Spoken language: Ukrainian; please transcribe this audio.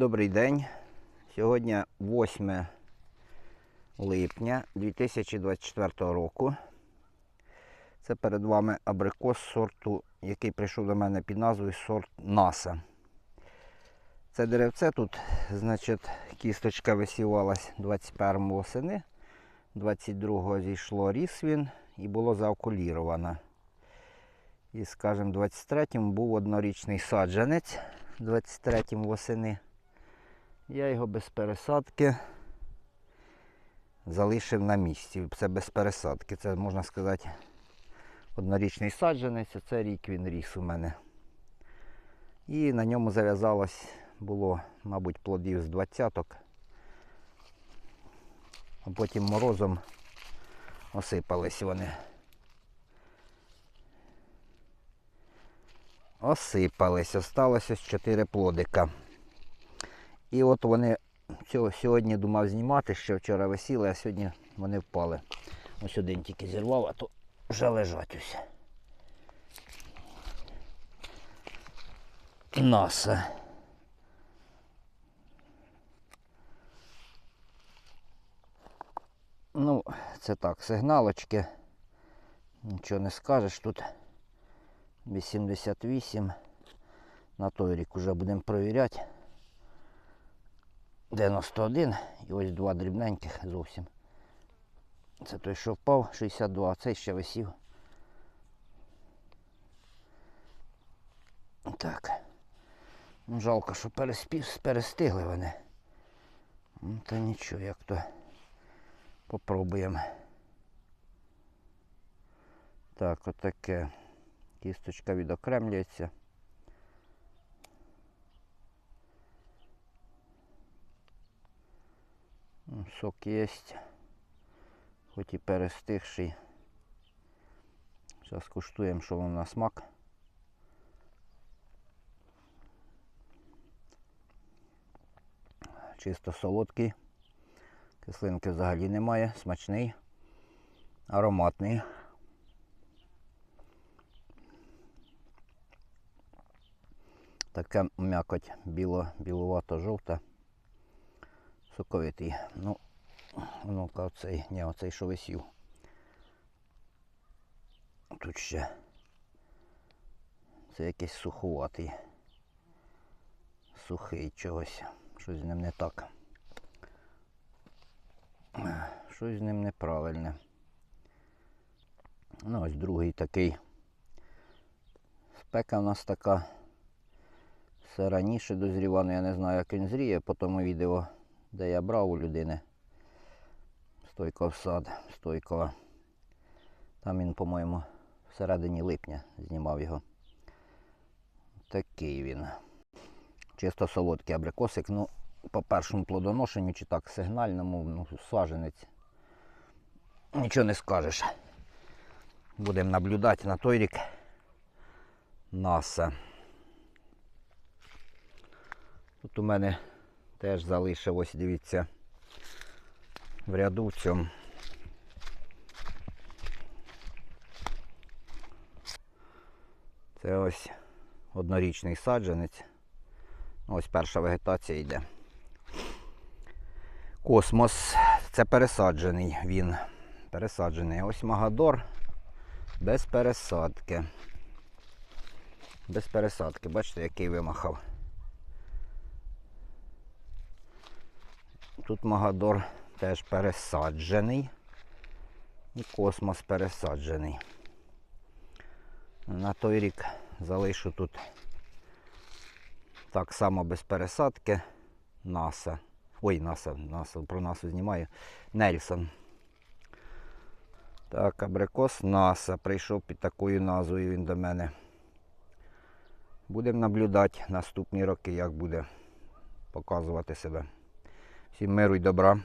Добрий день. Сьогодні 8 липня 2024 року. Це перед вами абрикос сорту, який прийшов до мене під назвою сорт Наса. Це деревце тут, значить, кісточка висівалась 21 восени, 22 зійшло ріс він і було заокуліровано. І, скажімо, 23-му був однорічний саджанець 23-му восени. Я його без пересадки залишив на місці. Це без пересадки. Це, можна сказати, однорічний саджанець, це рік він ріс у мене. І на ньому зав'язалось, було, мабуть, плодів з двадцяток. А потім морозом осипались вони. Осипались, осталося ось 4 плодика. І от вони цього сьогодні думав знімати, ще вчора висіли, а сьогодні вони впали. Ось один тільки зірвав, а то вже лежать ось. Наса. Ну, це так, сигналочки. Нічого не скажеш. Тут 88. На той рік вже будемо перевіряти. 91 і ось два дрібненьких зовсім. Це той, що впав, 62, а цей ще висів. Так. Жалко, що переспів, перестигли вони. Ну, та нічого, як то попробуємо. Так, отаке. Кісточка відокремлюється. Сок є, хоч і перестигший. Зараз куштуємо, що воно на смак. Чисто солодкий. Кислинки взагалі немає, смачний, ароматний. Така м'якоть біло, білувато-жовта соковитий. Ну, ну-ка оцей, ні, оцей що висів. Тут ще це якийсь суховатий. Сухий чогось. Щось з ним не так. Щось з ним неправильне. Ну, ось другий такий. Спека в нас така. Все раніше дозрівано, я не знаю, як він зріє по тому відео де я брав у людини стойко в сад, стойкова. Там він, по-моєму, всередині липня знімав його. Такий він. Чисто солодкий абрикосик. Ну, по першому плодоношенню чи так сигнальному, ну, саженець. Нічого не скажеш. Будемо наблюдати на той рік наса. Тут у мене Теж залишилось, дивіться, в ряду цьому. Це ось однорічний саджанець. Ось перша вегетація йде. Космос це пересаджений він. Пересаджений. Ось Магадор без пересадки. Без пересадки. Бачите, який вимахав. Тут Магадор теж пересаджений. І космос пересаджений. На той рік залишу тут так само без пересадки НАСА. Ой, НАСА, НАСА, про НАСА знімаю. Нельсон. Так, абрикос НАСА прийшов під такою назвою він до мене. Будемо наблюдати наступні роки, як буде показувати себе. Всім миру й добра.